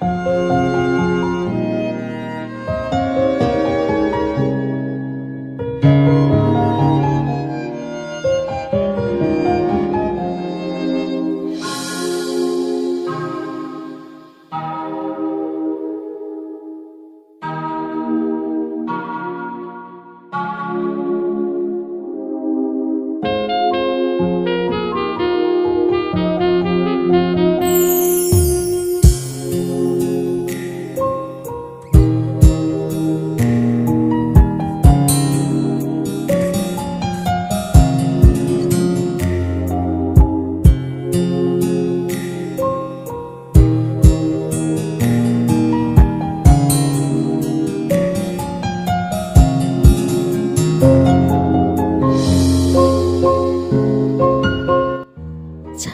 Música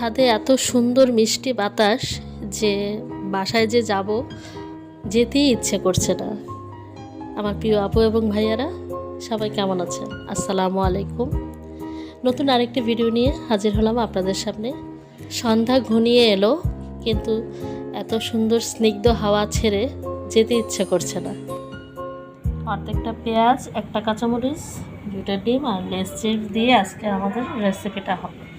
ছাদে এত সুন্দর মিষ্টি বাতাস যে বাসায় যে যাব, যেতেই ইচ্ছে করছে না। আমার প্রিয় আপু এবং ভাইয়ারা, সবাই কেমন আছেন? আসসালামু আলাইকুম। নতুন আরেকটি ভিডিও নিয়ে হাজির হলাম আপনাদের সামনে। সন্ধ্যা ঘনিয়ে এলো, কিন্তু এত সুন্দর স্নিগ্ধ হাওয়া ছেড়ে যেতে ইচ্ছে করছে না। অর্ধেকটা পেঁয়াজ, একটা কাঁচামরিচ, দুইটা ডিম আর লেস চিপস দিয়ে আজকে আমাদের রেসিপিটা হবে।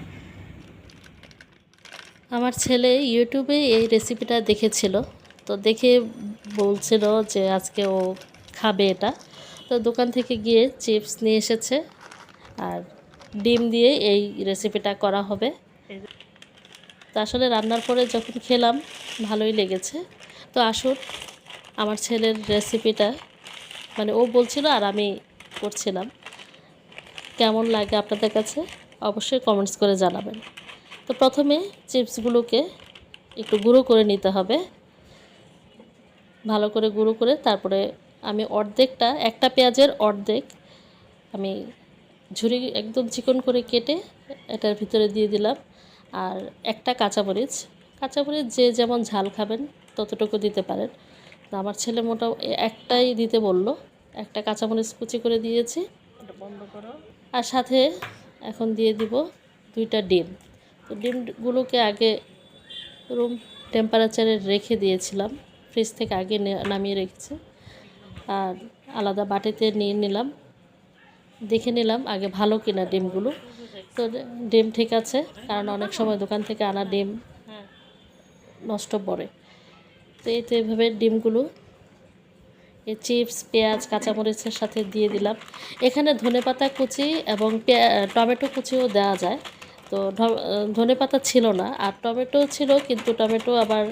আমার ছেলে ইউটিউবে এই রেসিপিটা দেখেছিল। তো দেখে বলছিল যে আজকে ও খাবে এটা। তো দোকান থেকে গিয়ে চিপস নিয়ে এসেছে আর ডিম দিয়ে এই রেসিপিটা করা হবে। তো আসলে রান্নার পরে যখন খেলাম, ভালোই লেগেছে। তো আসুন, আমার ছেলের রেসিপিটা মানে ও বলছিল আর আমি করছিলাম। কেমন লাগে আপনাদের কাছে? অবশ্যই কমেন্টস করে জানাবেন। তো প্রথমে চিপসগুলোকে একটু গুঁড়ো করে নিতে হবে। ভালো করে গুঁড়ো করে তারপরে আমি অর্ধেকটা একটা পেঁয়াজের অর্ধেক আমি ঝুরি একদম চিকন করে কেটে এটার ভিতরে দিয়ে দিলাম। আর একটা কাঁচামরিচ কাঁচামরিচ যে যেমন ঝাল খাবেন ততটুকু দিতে পারেন। তো আমার ছেলে মোটা একটাই দিতে বলল একটা কাঁচামরিচ কুচি করে দিয়েছি। বন্ধ করো। আর সাথে এখন দিয়ে দিব দুইটা ডিম। তো ডিমগুলোকে আগে রুম টেম্পারেচারে রেখে দিয়েছিলাম। ফ্রিজ থেকে আগে নামিয়ে রেখেছি। আর আলাদা বাটিতে নিয়ে নিলাম। দেখে নিলাম আগে ভালো কিনা ডিমগুলো। তো ডিম ঠিক আছে, কারণ অনেক সময় দোকান থেকে আনা ডিম নষ্ট পড়ে। তো এই তো এইভাবে ডিমগুলো এই চিপস, পেঁয়াজ, কাঁচামরিচের সাথে দিয়ে দিলাম। এখানে ধনেপাতা কুচি এবং টমেটো কুচিও দেওয়া যায়। তো ধনে পাতা ছিল না আর টমেটো ছিল কিন্তু টমেটো আবার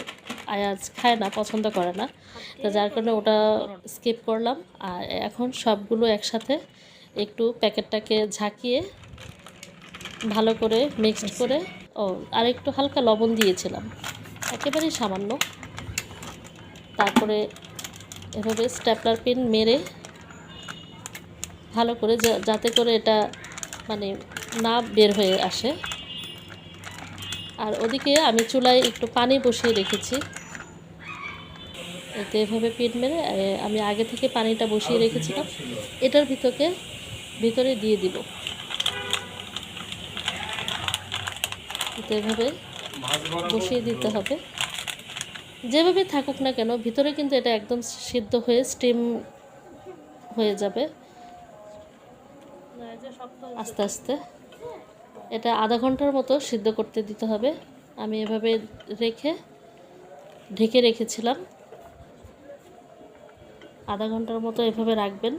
আয়াজ খায় না পছন্দ করে না। তো যার কারণে ওটা স্কিপ করলাম। আর এখন সবগুলো একসাথে একটু প্যাকেটটাকে ঝাঁকিয়ে ভালো করে মিক্সড করে ও আর একটু হালকা লবণ দিয়েছিলাম। একেবারেই সামান্য। তারপরে এভাবে স্ট্যাপলার পিন মেরে ভালো করে যা- যাতে করে এটা মানে না বের হয়ে আসে। আর ওদিকে আমি চুলায় একটু পানি বসিয়ে রেখেছি। এতে এভাবে পিন মেরে আমি আগে থেকে পানিটা বসিয়ে রেখেছিলাম। এটার ভিতরে ভিতরে দিয়ে দিব। এতে এভাবে বসিয়ে দিতে হবে। যেভাবে থাকুক না কেন, ভিতরে কিন্তু এটা একদম সিদ্ধ হয়ে স্টিম হয়ে যাবে। আস্তে আস্তে। এটা আধা ঘণ্টার মতো সিদ্ধ করতে দিতে হবে। আমি এভাবে রেখে, ঢেকে রেখেছিলাম। আধা ঘণ্টার মতো এভাবে রাখবেন।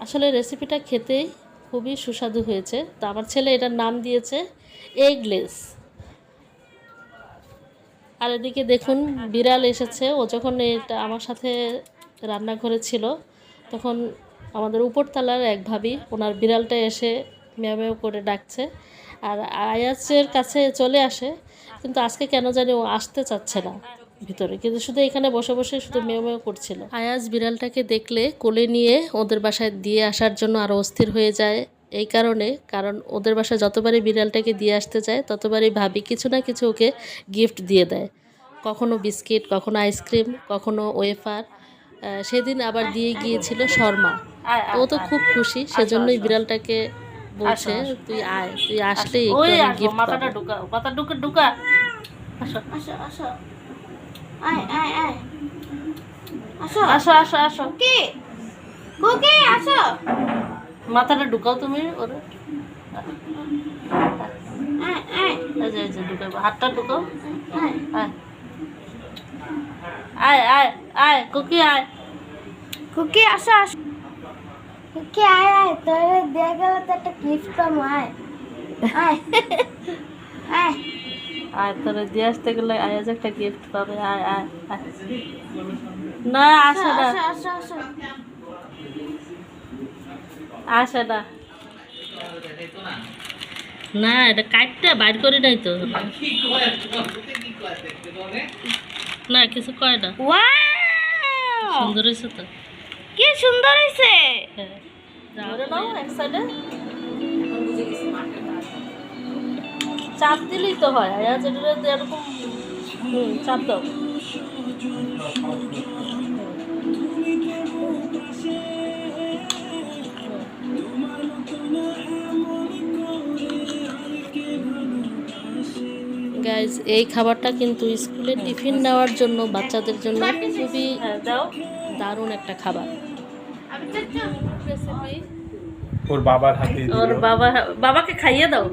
আসলে রেসিপিটা খেতেই খুবই সুস্বাদু হয়েছে। তো আমার ছেলে এটার নাম দিয়েছে, এগলেস। আর এদিকে দেখুন, বিড়াল এসেছে। ও যখন এটা আমার সাথে রান্নাঘরে ছিল, তখন আমাদের উপরতলার এক ভাবি, ওনার বিড়ালটা এসে মেও মেও করে ডাকছে আর আয়াজের কাছে চলে আসে, কিন্তু আজকে কেন জানি ও আসতে চাচ্ছে না ভিতরে। কিন্তু শুধু এখানে বসে বসে শুধু মেও মেও করছিল। আয়াজ বিড়ালটাকে দেখলে কোলে নিয়ে ওদের বাসায় দিয়ে আসার জন্য আরও অস্থির হয়ে যায় এই কারণে, কারণ ওদের বাসায় যতবারই বিড়ালটাকে দিয়ে আসতে চায়, ততবারই ভাবি কিছু না কিছু ওকে গিফট দিয়ে দেয়। কখনো বিস্কিট, কখনো আইসক্রিম কখনো ওয়েফার সেদিন আবার দিয়ে গিয়েছিল শর্মা। ও তো খুব খুশি সেজন্যই বিড়ালটাকে বলছে তুই আয় তুই আসলেই ওই একটু আমি আসো, gift মাথাটা ঢুকা মাথা ঢুকা ঢুকা। আসো আসো আসো। আয় আয় আয়। আসো। আসো আসো আসো। কুকি কুকি আসো। মাথাটা ঢুকাও তুমি ওরে। হাতটা ঢুকাও। আয় আয় আয় কুকি আয়। কুকি আসো আসো। কুকি আয় আয় তোরে দিয়ে গেলে তো একটা গিফট পাবো আয়। আয়। আয়। আয় তোরে দিয়ে আসতে গেলে আয়াজ একটা গিফট পাবে আয় আয় আয়। না আসে না। আসো না। না এটা কাটতে বাইর করি নাই তো। না কিছু কয় না। সুন্দর হয়েছে তো। কি সুন্দর হয়েছে। হ্যাঁ। ধরে নাও এক সাইডে চাপ দিলেই তো হয় আয়াজ এটা এরকম চাপ দাও। গাইজ এই খাবারটা কিন্তু স্কুলে টিফিন নেওয়ার জন্য বাচ্চাদের জন্য খুবই হ্যাঁ দারুণ একটা খাবার। ওর বাবার হাতে ওর বাবা বাবাকে খাইয়ে দাও।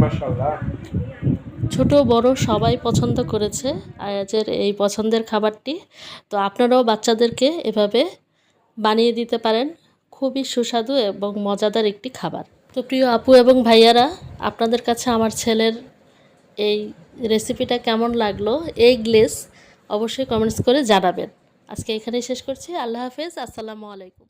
মাশাআল্লাহ। ছোট বড় সবাই পছন্দ করেছে আয়াজের এই পছন্দের খাবারটি। তো আপনারাও বাচ্চাদেরকে এভাবে বানিয়ে দিতে পারেন। খুবই সুস্বাদু এবং মজাদার একটি খাবার। তো প্রিয় আপু এবং ভাইয়ারা, আপনাদের কাছে আমার ছেলের এই রেসিপিটা কেমন লাগল, এই গ্লেস অবশ্যই কমেন্টস করে জানাবেন। আজকে এখানেই শেষ করছি, আল্লাহ হাফেজ, আসসালামু আলাইকুম।